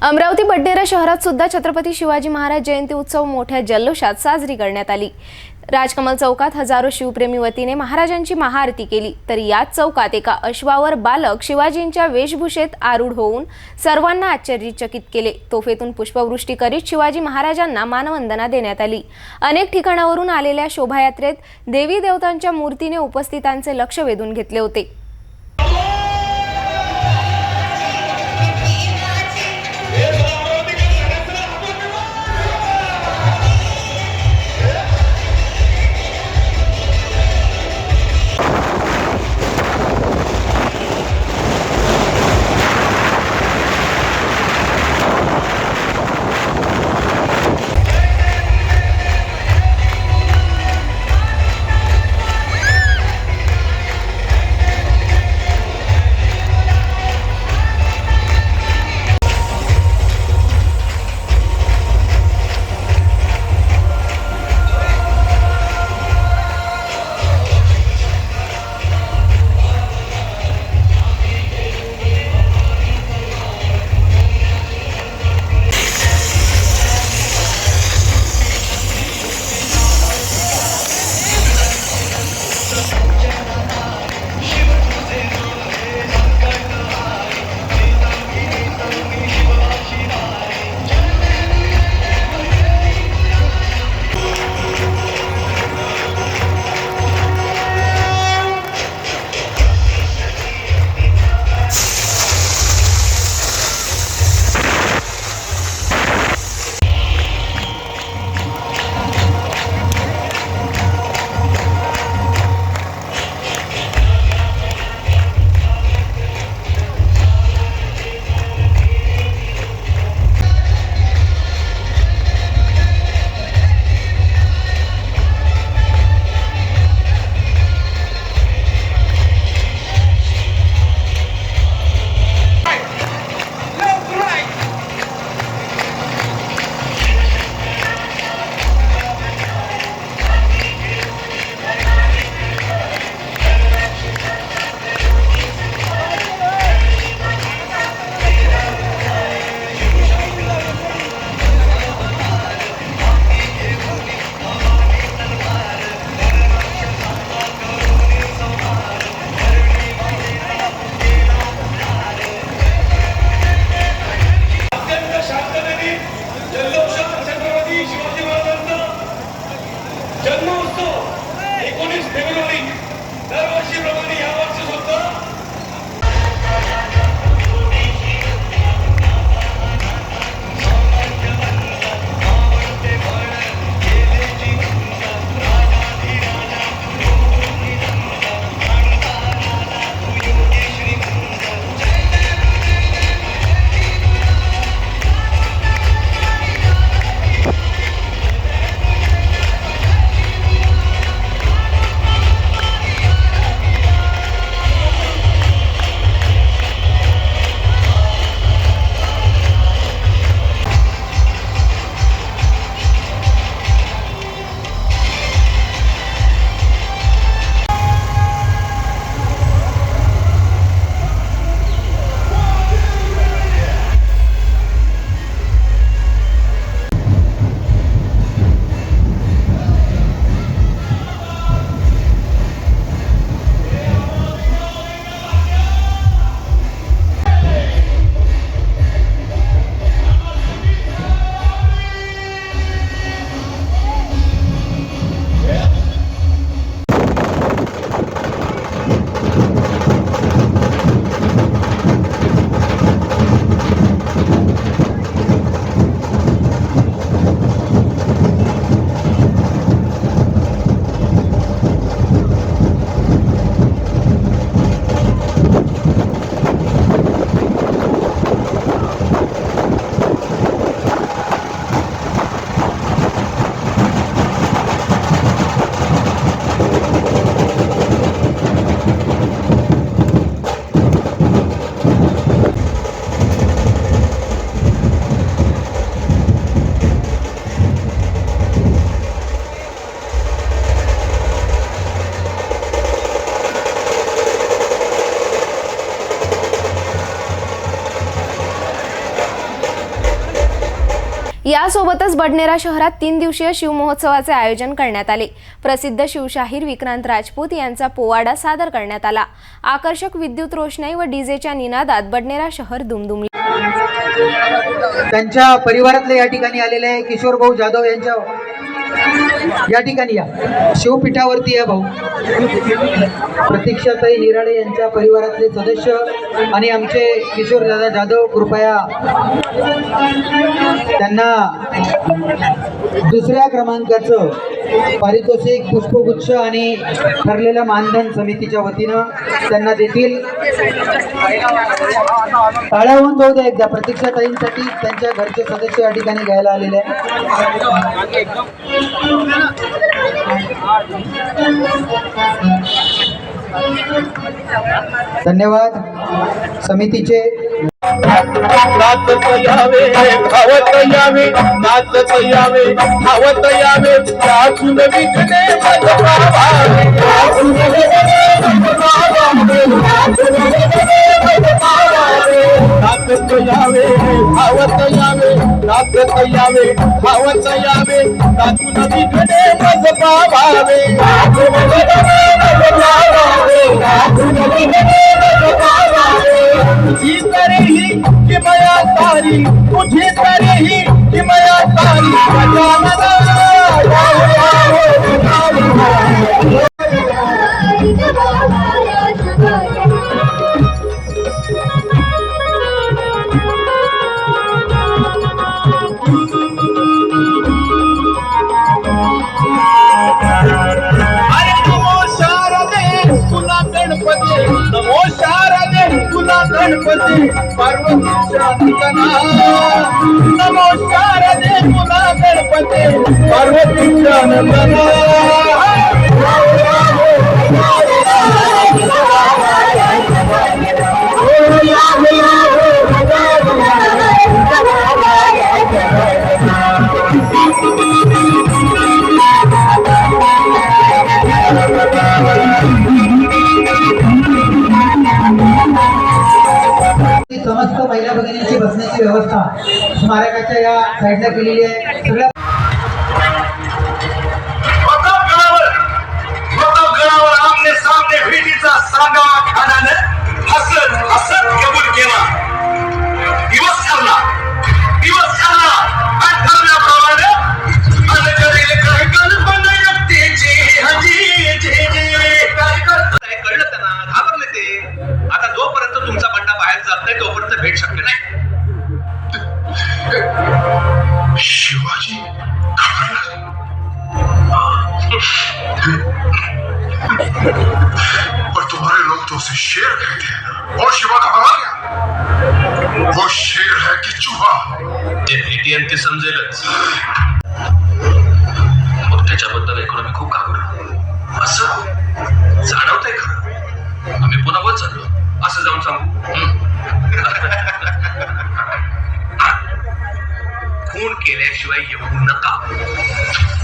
अमरावती बड्डेरा शहरात सुद्धा छत्रपती शिवाजी महाराज जयंती उत्सव मोठ्या जल्लोषात साजरी करण्यात आली. राजकमल चौकात हजारो शिवप्रेमी वतीने महाराजांची महाआरती केली. तर याच चौकात एका अश्वावर बालक शिवाजींच्या वेशभूषेत आरूढ होऊन सर्वांना आश्चर्यचकित केले. तोफेतून पुष्पवृष्टी करीत शिवाजी महाराजांना मानवंदना देण्यात आली. अनेक ठिकाणावरून आलेल्या शोभायात्रेत देवी देवतांच्या मूर्तीने उपस्थितांचे लक्ष वेधून घेतले होते. यासोबतच बडनेरा शहरात तीन दिवसीय शिवमहोत्सवाचे आयोजन करण्यात आले. प्रसिद्ध शिवशाहीर विक्रांत राजपूत यांचा पोवाडा सादर करण्यात आला. आकर्षक विद्युत रोषणाई व डीजेच्या निनादात बडनेरा शहर दुमदुमले. त्यांच्या परिवारातले या ठिकाणी आलेले किशोर भाऊ जाधव यांच्या या ठिकाणी या. शिवपीठावरती या भाऊ. प्रतीक्षाताई निराळे यांच्या परिवारातले सदस्य आणि आमचे किशोर दादा जाधव कृपया त्यांना दुसऱ्या क्रमांकाचं पारितोषिक पुष्पगुच्छ आणि ठरलेल्या मानधन समितीच्या वतीनं त्यांना देतील टाळ्या जाऊ द्या एकदा. प्रतीक्षाताईंसाठी त्यांच्या घरचे सदस्य या ठिकाणी घ्यायला आलेले आहे धन्यवाद. समितीचे नाचत यावे धावत यावे नाचत यावे धावत यावे. त्यातून विकणे नाचत यावे धावत यावे नाचत यावे धावत यावे. त्यातून विकणे मज पावावे विघ्ने मजवावे. त्यातून विघ्ने मजवावे. तुझी तरीही किमया तारी तुझी तारी गजानना गणपती पार्वतीच्या ठिकाणा. नमो शारदे तुला गणपती पार्वतीच्या नंदना अशा पद्धतीची बसण्याची व्यवस्था स्मारकाच्या या साईडला केलेली आहे. सगळ्या प्रतापगडावर सामने भेटीचा सांगावा शिवाय येऊ नका.